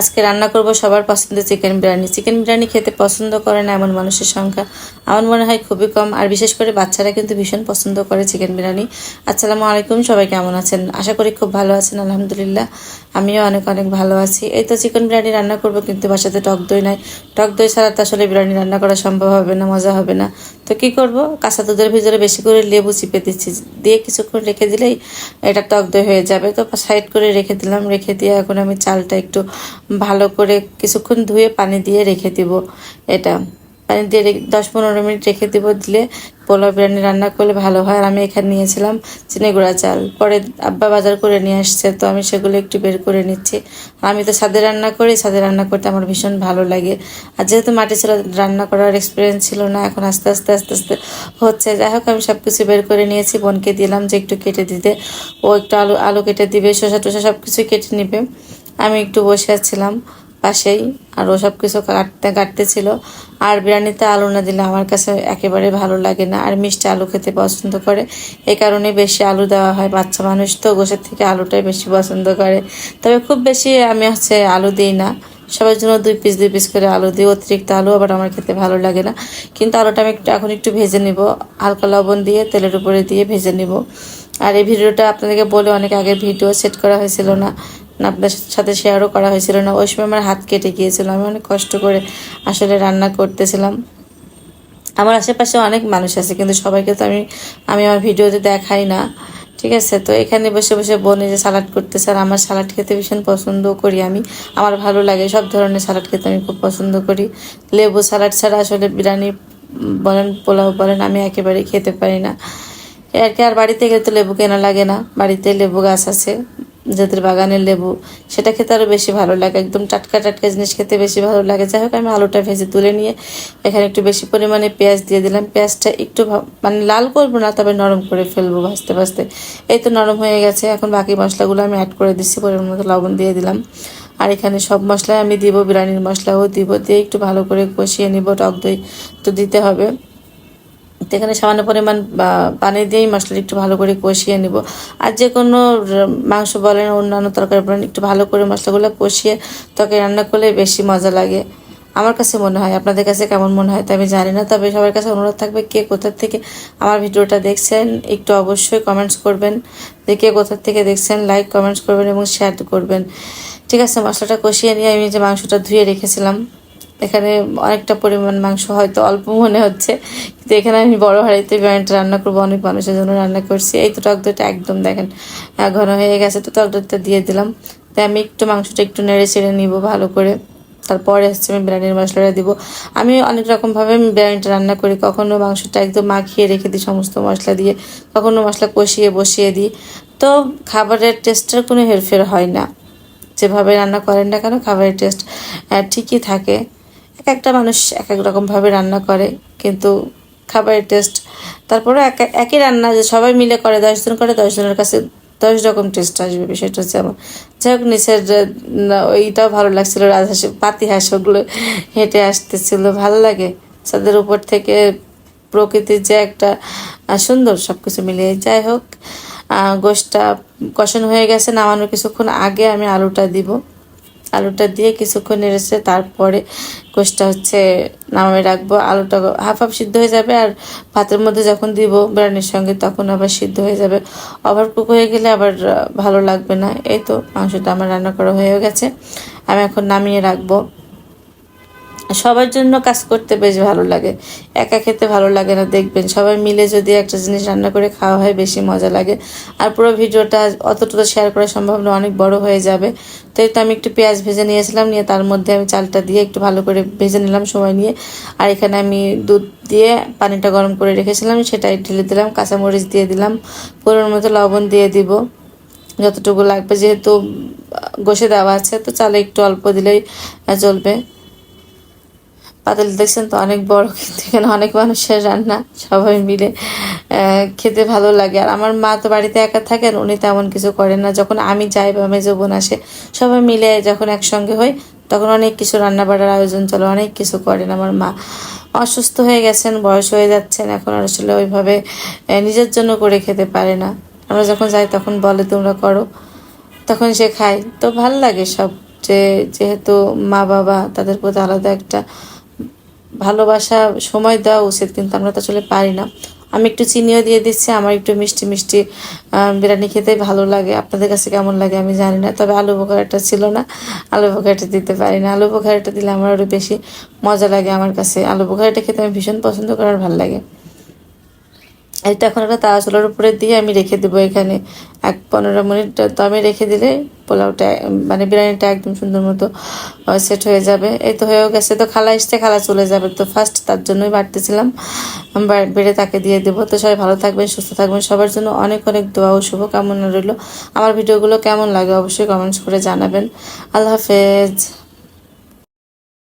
আজকে রান্না করব সবার পছন্দের চিকেন বিরিয়ানি। চিকেন বিরিয়ানি খেতে পছন্দ করে না এমন মানুষের সংখ্যা। আমার মনে হয় খুবই কম, আর বিশেষ করে বাচ্চারা কিন্তু ভীষণ পছন্দ করে চিকেন বিরিয়ানি। আসসালামু আলাইকুম, সবাই কেমন আছেন? আশা করি খুব ভালো আছেন, আলহামদুলিল্লাহ। আমিও অনেক অনেক ভালো আছি। এই তো চিকেন বিরিয়ানি রান্না করব, কিন্তু বাসাতে টক দই নাই। টক দই ছাড়া তো আসলে বিরিয়ানি রান্না করা সম্ভব হবে না, মজা হবে না। তো কি করব? কাঁচা দুধের ভিতরে বেশি করে লেবু চিপে দিচ্ছি। দিয়ে কিছুক্ষণ রেখে দিলেই এটা টক দই হয়ে যাবে। তো সাইড করে রেখে দিলাম। রেখে দিয়ে এখন আমি চালটা একটু ভালো করে কিছুক্ষণ ধুয়ে পানি দিয়ে রেখে দিব এটা। পানি দিয়ে দশ পনেরো মিনিট রেখে দিব, দিলে পোলাও বিরিয়ানি রান্না করলে ভালো হয়। আর আমি এখানে নিয়েছিলাম চিনি গুঁড়া চাল। পরে আব্বা বাজার করে নিয়ে আসছে, তো আমি সেগুলো একটু বের করে নিচ্ছি। আমি তো ছাদে রান্না করি, ছাদে রান্না করতে আমার ভীষণ ভালো লাগে। আর যেহেতু মাটি ছিল রান্না করার এক্সপিরিয়েন্স ছিল না, এখন আস্তে আস্তে আস্তে আস্তে হচ্ছে। যাই হোক, আমি সব কিছু বের করে নিয়েছি। বোনকে দিলাম যে একটু কেটে দিতে। ও একটু আলু আলু কেটে দিবে, শসা টসা সব কিছু কেটে নিবে। আমি একটু বসে আছিলাম পাশেই, আর ও সব কিছু কাটতে, কাটতেছিল। আর বিরিয়ানিতে আলু না দিলে আমার কাছে একেবারে ভালো লাগে না। আর মিষ্টি আলু খেতে পছন্দ করে। এই কারণে বেশি আলু দেওয়া হয়। বাচ্চা মানুষ তো গোসের থেকে আলুটাই বেশি পছন্দ করে। তবে খুব বেশি আমি হচ্ছে আলু দিই না। সবার জন্য দুই পিস দুই পিস করে আলু দিই। অতিরিক্ত আলু আবার আমার খেতে ভালো লাগে না। কিন্তু আলুটা আমি একটু, এখন একটু ভেজে নিব। হালকা লবণ দিয়ে তেলের উপরে দিয়ে ভেজে নিব। আর এই ভিডিওটা আপনাদেরকে বলে অনেক আগে ভিডিও সেট করা হয়েছিল না। আপনার সাথে শেয়ারও করা হয়েছিল না। ওই সময় আমার হাত কেটে গিয়েছিল। আমি অনেক কষ্ট করে আসলে রান্না করতেছিলাম। আমার আশেপাশে অনেক মানুষ আছে, কিন্তু সবাইকে তো আমি আমি আমার ভিডিওতে দেখাই না। ঠিক আছে? তো এখানে বসে বসে বনে যে সালাড করতেছে, আর আমার সালাড খেতে ভীষণ পছন্দ করি আমি। আমার ভালো লাগে, সব ধরনের সালাড খেতে আমি খুব পছন্দ করি। লেবু সালাড ছাড়া আসলে বিরিয়ানি বলেন, পোলাও বলেন, আমি একেবারেই খেতে পারি না। আর কি, আর বাড়িতে গেলে তো লেবু কেনা লাগে না। বাড়িতে লেবু গাছ আছে। যাদের বাগানের লেবু, সেটা খেতে আরও বেশি ভালো লাগে। একদম টাটকা টাটকা জিনিস খেতে বেশি ভালো লাগে। যাই হোক, আমি আলুটা ভেজে তুলে নিয়ে এখানে একটু বেশি পরিমাণে পেঁয়াজ দিয়ে দিলাম। পেঁয়াজটা একটু মানে লাল করব না, তবে নরম করে ফেলব ভাজতে ভাজতে। এই তো নরম হয়ে গেছে। এখন বাকি মশলাগুলো আমি অ্যাড করে দিচ্ছি, পরিমাণ মতো লবণ দিয়ে দিলাম। আর এখানে সব মশলাই আমি দিব, বিরিয়ানির মশলাও দিব। দিয়ে একটু ভালো করে কষিয়ে নিব, টক দই তো দিতে হবে। তো এখানে সামান্য পরিমাণ পানি দিয়েই মশলাটি একটু ভালো করে কষিয়ে নিব। আর যে কোনো মাংস বলেন, অন্যান্য তরকারি বলেন, একটু ভালো করে মশলাগুলো কষিয়ে তরকারি রান্না করলে বেশি মজা লাগে। আমার কাছে মনে হয়, আপনাদের কাছে কেমন মনে হয় তা আমি জানি না, তবে সবার কাছে অনুরোধ থাকবে কে কোথার থেকে আমার ভিডিওটা দেখছেন, একটু অবশ্যই কমেন্টস করবেন। যে কে কোথা থেকে দেখছেন লাইক কমেন্টস করবেন এবং শেয়ার করবেন। ঠিক আছে, মশলাটা কষিয়ে নিয়ে আমি যে মাংসটা ধুয়ে রেখেছিলাম। এখানে অনেকটা পরিমাণ মাংস হয়তো অল্প মনে হচ্ছে। কিন্তু এখানে আমি বড় হাঁড়িতে বিরিয়ানিটা রান্না করব, অনেক মানুষের জন্য রান্না করছি। এই তো টক দইটা একদম দেখেন ঘন হয়ে গেছে। তো টক দইটা দিয়ে দিলাম। তাই আমি একটু মাংসটা একটু নেড়ে ছেড়ে নিব ভালো করে। তারপরে হচ্ছে আমি বিরিয়ানির মশলাটা দিব। আমি অনেক রকমভাবে আমি বিরিয়ানিটা রান্না করি। কখনো মাংসটা একদম মাখিয়ে রেখে দিই সমস্ত মশলা দিয়ে, কখনো মশলা কষিয়ে বসিয়ে দিই। তো খাবারের টেস্টের কোনো হেরফের হয় না। যেভাবে রান্না করেন না কেন, খাবারের টেস্ট ঠিকই থাকে। এক একটা মানুষ এক এক রকমভাবে রান্না করে, কিন্তু খাবারের টেস্ট তারপরে এক, একই রান্না যে সবাই মিলে করে, দশজন করে, দশজনের কাছে দশ রকম টেস্ট আসবে। বিষয়টা হচ্ছে আমার যাই হোক নিচের ওইটাও ভালো লাগছিল, রাজহাঁস পাতি হাঁস ওগুলো হেঁটে আসতেছিল, ভালো লাগে। তাদের উপর থেকে প্রকৃতির যে একটা সুন্দর সব কিছু মিলিয়ে। যাই হোক গোশটা কষানো হয়ে গেছে, নামানোর কিছুক্ষণ আগে আমি আলুটা দিব। আলুটা দিয়ে কিছুক্ষণ নেড়েছে তারপরে কোষটা হচ্ছে নামে রাখব। আলুটা হাফ হাফ সিদ্ধ হয়ে যাবে আর ভাতের মধ্যে যখন দিব বিরিয়ানির সঙ্গে তখন আবার সিদ্ধ হয়ে যাবে। ওভার কুক হয়ে গেলে আবার ভালো লাগবে না। এই তো মাংসটা আমার রান্না করা হয়ে গেছে। আমি এখন নামিয়ে রাখব। সবার জন্য কাজ করতে বেশ ভালো লাগে। একা খেতে ভালো লাগে না দেখবেন। সবাই মিলে যদি একটা জিনিস রান্না করে খাওয়া হয় বেশি মজা লাগে। আর পুরো ভিডিওটা অতটুকু শেয়ার করা সম্ভব না অনেক বড় হয়ে যাবে। তো এই তো আমি একটু পেঁয়াজ ভেজে নিয়েছিলাম নিয়ে তার মধ্যে আমি চালটা দিয়ে একটু ভালো করে ভেজে নিলাম সময় নিয়ে। আর এখানে আমি দুধ দিয়ে পানিটা গরম করে রেখেছিলাম সেটাই ঢেলে দিলাম কাঁচামরিচ দিয়ে দিলাম পুরোর মতো লবণ দিয়ে দিব। যতটুকু লাগবে যেহেতু আহ, দেওয়া আছে তো চালে একটু অল্প দিলেই চলবে। পাতাল দেখছেন তো অনেক বড়, কিন্তু এখানে অনেক মানুষের রান্না, সবাই মিলে খেতে ভালো লাগে। আর আমার মা তো বাড়িতে একা থাকেন, উনি তেমন কিছু করেন না। যখন আমি যাই বা মেজো বোন আসে, সবাই মিলে যখন একসঙ্গে হই, তখন অনেক কিছু রান্না বাড়ার আয়োজন চলে, অনেক কিছু করেন আমার মা। অসুস্থ হয়ে গেছেন, বয়স হয়ে যাচ্ছেন, এখন আসলে ওইভাবে নিজের জন্য করে খেতে পারে না। আমরা যখন যাই, তখন বলে, তোমরা করো। তখন সে খায়। তো ভালো লাগে সব যে, যেহেতু মা বাবা তাদের প্রতি আলাদা একটা ভালোবাসা, সময় দেওয়া উচিত, কিন্তু আমরা তো আসলে পারি না। আমি একটু চিনিও দিয়ে দিচ্ছি, আমার একটু মিষ্টি মিষ্টি বিরিয়ানি খেতে ভালো লাগে। আপনাদের কাছে কেমন লাগে আমি জানি না, তবে আলু বোখারাটা ছিল না, আলু বোখারাটা দিতে পারি না। আলু বোখারাটা দিলে আমার আরও বেশি মজা লাগে আমার কাছে। আলু বোখারাটা খেতে আমি ভীষণ পছন্দ করার ভালো লাগে। তো এখন একটা তাওয়া চুলার উপরে দিয়ে আমি রেখে দেবো এখানে। এক পনেরো মিনিট দমে রেখে দিলে পোলাওটা মানে বিরিয়ানিটা একদম সুন্দর মতো সেট হয়ে যাবে। এই তো হয়েও গেছে, তো খালা এসছে, খালা চলে যাবে। তো ফার্স্ট তার জন্যই বাড়তেছিলাম বেড়ে তাকে দিয়ে দেবো। তো সবাই ভালো থাকবেন, সুস্থ থাকবেন। সবার জন্য অনেক অনেক দোয়া ও শুভ শুভকামনা রইল। আমার ভিডিওগুলো কেমন লাগে অবশ্যই কমেন্টস করে জানাবেন। আল্লাহ হাফেজ।